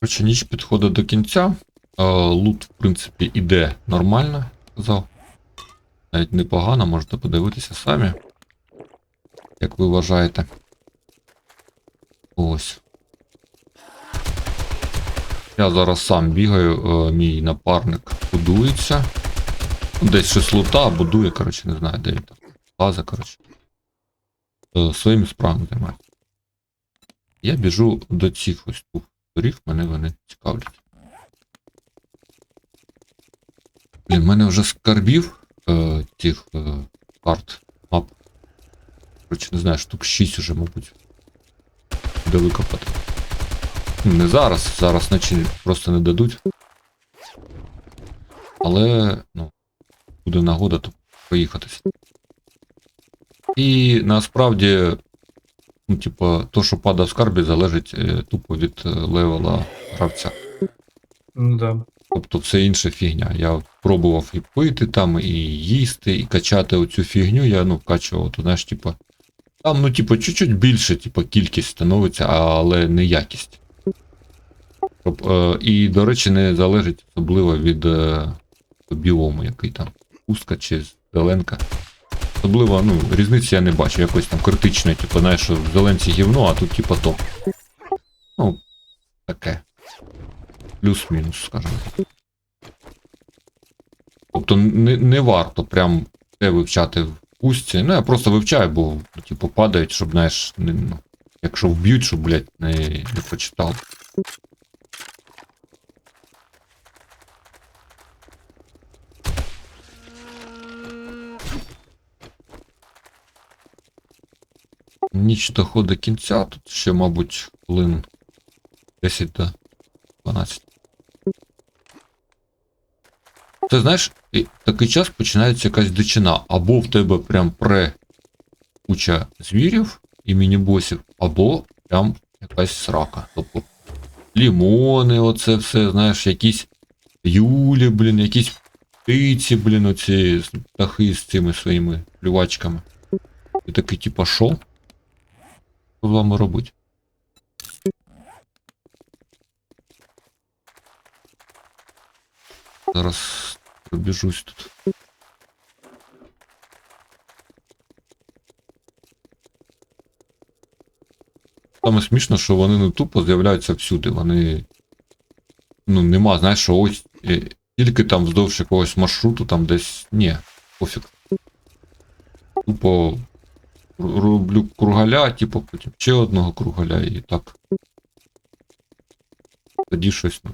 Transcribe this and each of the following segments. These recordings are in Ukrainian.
Коротше, ніч підходить до кінця. Лут, в принципі, іде нормально, сказав. Навіть непогано, можете подивитися самі. Як ви вважаєте. Ось. Я зараз сам бігаю, е, мій напарник будується. Ну, Десь щось лута, будує, коротше, не знаю, де він там. Лазе, коротше. Е, Своїми справами займається. Я біжу до цих ось тут доріг, мене вони цікавлять. Блін, в мене вже скарбів е, тих е, карт мап. Коротше, не знаю, штук 6 уже, мабуть. Де викопати. Не зараз, зараз наче просто не дадуть. Але, ну, буде нагода, то поїхатись. І насправді, ну, типа, то, що падає в скарбі, залежить е, тупо від е, левела гравця. Ну да. Тобто все інша фігня. Я пробував і пити там, і їсти, і качати оцю фігню, я ну вкачував, то знаєш, типа. Там, ну, типа, чуть-чуть більше, типа, кількість становиться, але не якість. Тоб, е, і, до речі, не залежить особливо від е, біому, який там пустка чи зеленка. Особливо, ну, різниці я не бачу, якось там критичної, типу, знаєш, що в зеленці гівно, а тут типа топ. Ну, таке. Плюс-мінус, скажімо. Тобто не, не варто прям все вивчати в пустці. Ну, я просто вивчаю, бо, типу, падають, щоб, знаєш, не, ну, якщо вб'ють, щоб, блядь, не, не прочитав. Ніч доходить кінця, тут ще, мабуть, хвилин 10 до 12. Ти знаєш, і такий час починається якась дичина. Або в тебе прям пре куча звірів і міні-босів, або прям якась срака. Тобто лімони, оце все, знаєш, якісь юлі, блін, якісь птиці, блін, оці птахи з цими своїми плювачками. І такий, типа, що? Вами робить? Зараз пробіжусь тут. Саме смішно, що вони не тупо з'являються всюди. Вони. Ну, нема, знаєш, що ось е, тільки там вздовж якогось маршруту, там десь. Ні, пофіг. Тупо роблю кругаля, типу, потім ще одного кругаля і так. Тоді щось. ну,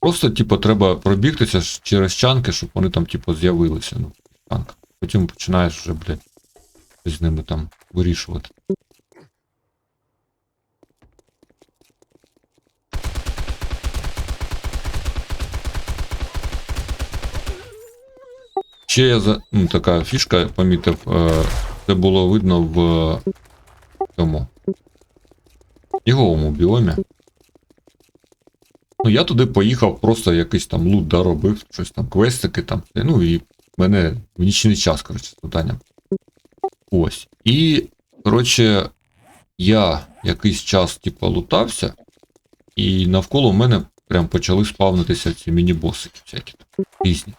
Просто, типу, треба пробігтися через чанки, щоб вони там, типу, з'явилися. Ну, чанка. Потім починаєш вже, блядь, з ними там вирішувати. Ще я за. Ну, така фішка помітив. Е, це було видно в цьому. Його біомі. Ну, я туди поїхав, просто якийсь там лут да, робив, щось там, квестики там. Ну і мене в нічний час, коротше, завдання. Ось. І, коротше, я якийсь час, типу, лутався, і навколо мене прям почали спавнитися ці міні-босики всякі там, різні.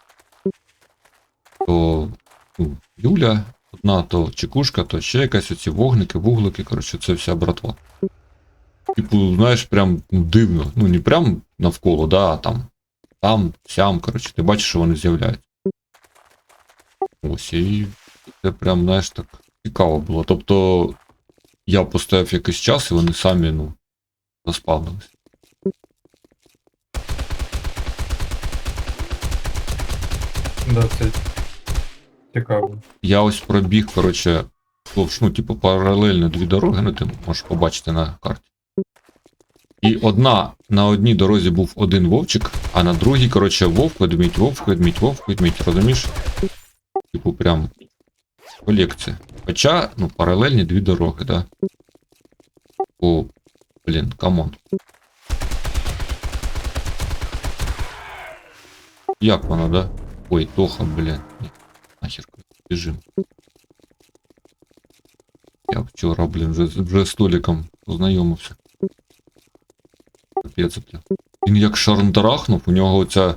То ну, Юля одна, то чекушка, то ще якась оці вогники, вуглики, коротше, це вся братва. Типу, знаєш, прям дивно. Ну, не прям навколо, да, а там. Там, сям, коротше, ти бачиш, що вони з'являються. Ось, і це прям, знаєш, так цікаво було. Тобто, я поставив якийсь час, і вони самі, ну, заспавнились. Да, це цікаво. Я ось пробіг, коротше, ну, типу, паралельно дві дороги, ну, ти можеш побачити на карті. І одна на одній дорозі був один вовчик, а на другій, коротше, вовк, ведмідь, вовк, ведмідь, вовк, ведмідь, розумієш? Типу, прям колекція. Хоча, ну, паралельні дві дороги, да. О, блін, камон. Як воно, да? Ой, Тоха, блін. Нахер, біжим. Я вчора, блін, вже, вже з Толіком познайомився. капець. Бля. Він як шарндарахнув, у нього оця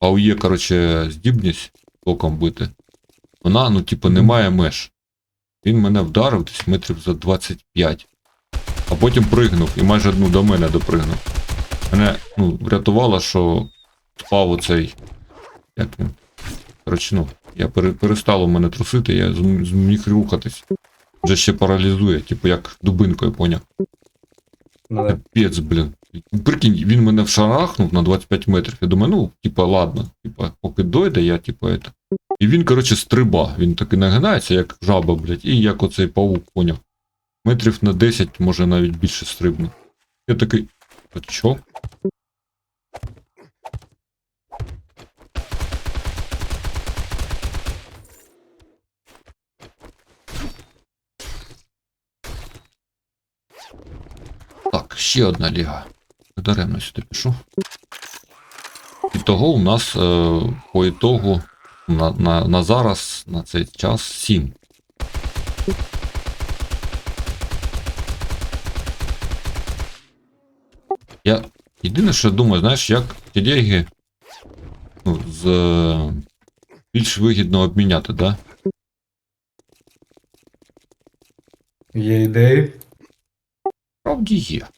АУЄ, короче, здібність током бити. Вона, ну, типу, не має меж. Він мене вдарив десь метрів за 25. А потім пригнув і майже ну, до мене допригнув. Мене ну, врятувало, що впав оцей. Як він? Коротше, ну, я перестало мене трусити, я зміг рухатись. Вже ще паралізує, типу як дубинкою, поняв. Ну. Капець, блін. Прикинь, він мене вшарахнув на 25 метрів. Я думаю, ну, типа, ладно, типа, поки дойде, я, типа, это. І він, коротше, стриба. Він таки нагинається, як жаба, блядь, і як оцей паук, поняв. Метрів на 10, може навіть більше стрибне. Я такий. А чо? Ще одна ліга. Даремно сюди пішов. І того у нас е, по ітогу на, на, на зараз, на цей час 7. Я єдине, що думаю, знаєш, як телеги ну, з е, більш вигідно обміняти, да? Є ідеї. Правді є.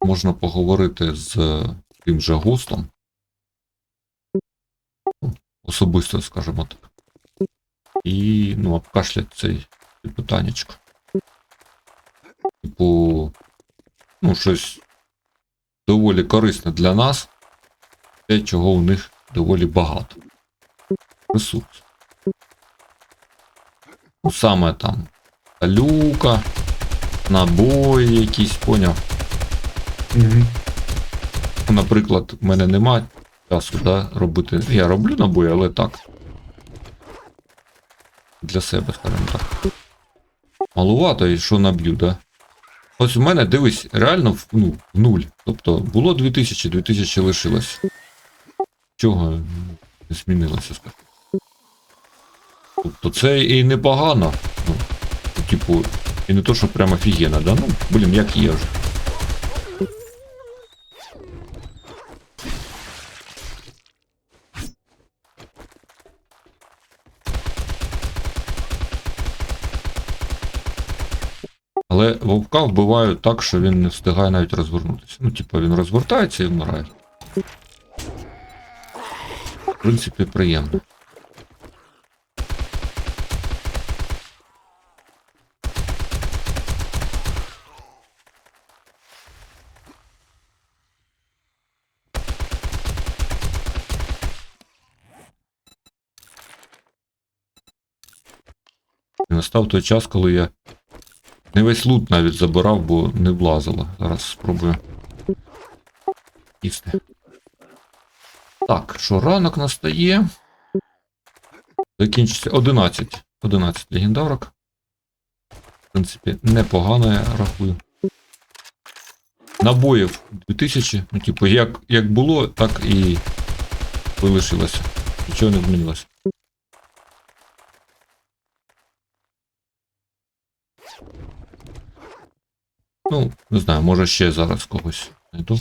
Можна поговорити з тим же гостом. Ну, Особисто, скажімо так. І, ну, обкашлять цей питаннячко. Типу, ну, щось доволі корисне для нас, те, чого у них доволі багато ресурс. Ну, саме там люка, набої якісь, поняв. Угу. Наприклад, в мене нема часу да, робити. Я роблю набої, але так. Для себе, скажімо так. Малувато і що наб'ю, да? Ось у мене, дивись, реально в, ну, в нуль. Тобто було 2000, 2000 лишилось. Чого не змінилося, скажімо. Тобто це і непогано. Ну, типу, і не то, що прямо офігенно, да? Ну, блін, як є вже. Але вовка вбивають так, що він не встигає навіть розвернутися. Ну, типу, він розвертається і вмирає. В принципі, приємно. Настав той час, коли я не весь лут навіть забирав, бо не влазило. Зараз спробую. Їсти. Так, що ранок настає. Закінчиться 11. 11 легендарок. В принципі, непогано я рахую. Набоїв 2000. Ну, типу, як, як було, так і залишилося. Нічого не змінилося. Ну, не знаю, може ще зараз когось знайду.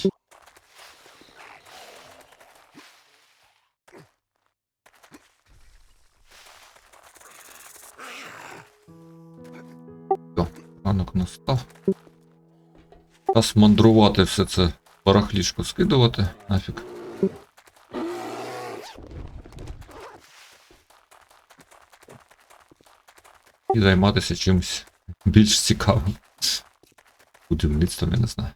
Ранок настав. Час мандрувати все це барахлішко скидувати нафіг. І займатися чимось більш цікавим. Будівництвом, я не знаю.